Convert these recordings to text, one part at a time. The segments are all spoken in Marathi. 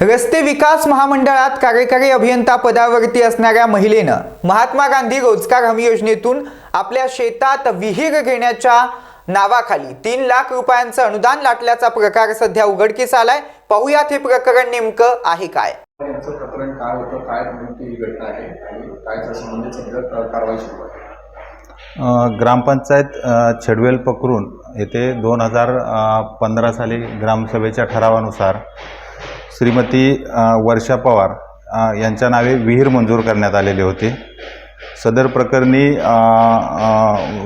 रस्ते विकास महामंडळात कार्यकारी अभियंता पदावरती असणाऱ्या महिलेनं महात्मा गांधी रोजगार हमी योजनेतून आपल्या शेतात विहीर घेण्याच्या नावाखाली तीन लाख रुपयांचं अनुदान लाटल्याचा प्रकार सध्या उघडकीस आलाय. पाहुयात हे प्रकरण नेमकं आहे काय. यांचं प्रकरण काय होतं काय नेमकी ही घटना आहे आणि काय त्या संबंधित सगळं अ, कारवाई सुरू आहे. ग्रामपंचायत छडवेल पकरून येथे दोन हजार पंधरा साली ग्रामसभेच्या ठरावानुसार श्रीमती वर्षा पवार यांच्या नावे विहीर मंजूर करण्यात आलेली होती. सदर प्रकरणी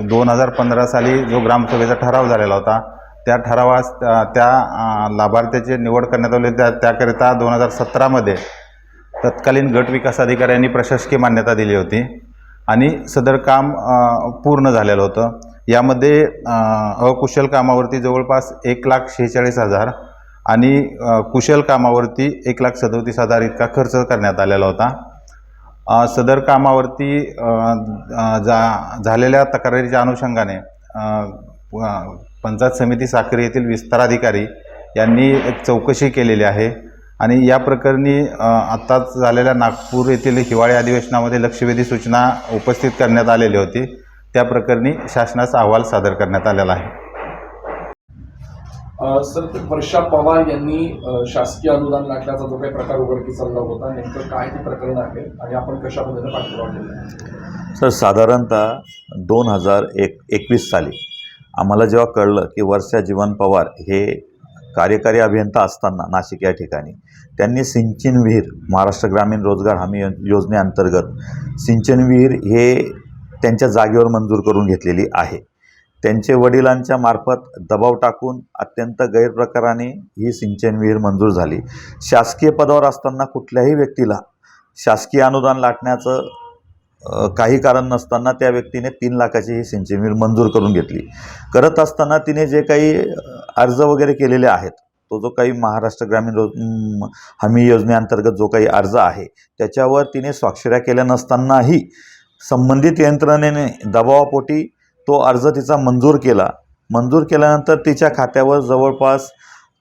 दोन हजार पंधरा साली जो ग्रामसभेचा ठराव झालेला होता त्या ठरावास त्या लाभार्थ्याची निवड करण्यात आली त्या त्याकरिता दोन हजार सतरामध्ये तत्कालीन गट विकास अधिकाऱ्यांनी प्रशासकीय मान्यता दिली होती आणि सदर काम पूर्ण झालेलं होतं. यामध्ये अकुशल कामावरती जवळपास एक लाख शेहेचाळीस हजार आणि कुशल कामावरती एक लाख सदोतीस हजार इतका खर्च करण्यात आलेला होता. सदर कामावरती जा झालेल्या तक्रारीच्या अनुषंगाने पंचायत समिती साखरी येथील विस्ताराधिकारी यांनी एक चौकशी केलेली आहे. आणि या प्रकरणी आत्ताच झालेल्या नागपूर येथील हिवाळी अधिवेशनामध्ये लक्षवेधी सूचना उपस्थित करण्यात आलेली होती. त्या प्रकरणी शासनाचा अहवाल सादर करण्यात आलेला आहे. सर ते वर्षा पवार यांनी शासकीय अनुदान लाटल्याचा जो काही प्रकार उघडकीस चालला होता नेमकं काय ते प्रकरण आहे आणि आपण कशा पद्धतीने पाठपुरावा केला? सर साधारणतः दोन हजार एक एकवीस साली आम्हाला जेव्हा कळलं की वर्षा जीवन पवार हे कार्यकारी अभियंता असताना नाशिक या ठिकाणी त्यांनी सिंचन विहीर महाराष्ट्र ग्रामीण रोजगार हमी योजनेअंतर्गत सिंचन विहीर हे त्यांच्या जागेवर मंजूर करून घेतलेली आहे. त्यांचे वडिलांच्या मार्फत दबाव टाकून अत्यंत गैरप्रकाराने ही सिंचन विहीर मंजूर झाली. शासकीय पदावर असताना कुठल्याही व्यक्तीला शासकीय अनुदान लाटण्याचं काही कारण नसताना त्या व्यक्तीने तीन लाखाची ही सिंचन विहीर मंजूर करून घेतली. करत असताना तिने जे काही अर्ज वगैरे केलेले आहेत तो जो काही महाराष्ट्र ग्रामीण रोज हमी योजनेअंतर्गत जो काही अर्ज आहे त्याच्यावर तिने स्वाक्षऱ्या केल्या नसतानाही संबंधित यंत्रणेने दबावापोटी तो अर्ज तिचा मंजूर केला. मंजूर केल्यानंतर तिच्या खात्यावर जवळपास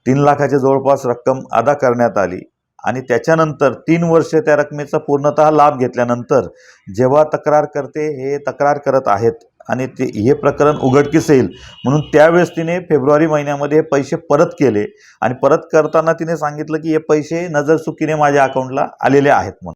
तीन लाखाच्या जवळपास रक्कम अदा करण्यात आली आणि त्याच्यानंतर तीन वर्षे त्या रकमेचा पूर्णतः लाभ घेतल्यानंतर जेव्हा तक्रार करते हे तक्रार करत आहेत आणि ते हे प्रकरण उघडकीस येईल. म्हणून त्यावेळेस तिने फेब्रुवारी महिन्यामध्ये हे पैसे परत केले आणि परत करताना तिने सांगितलं की हे पैसे नजरचुकीने माझ्या अकाउंटला आलेले आहेत म्हणून.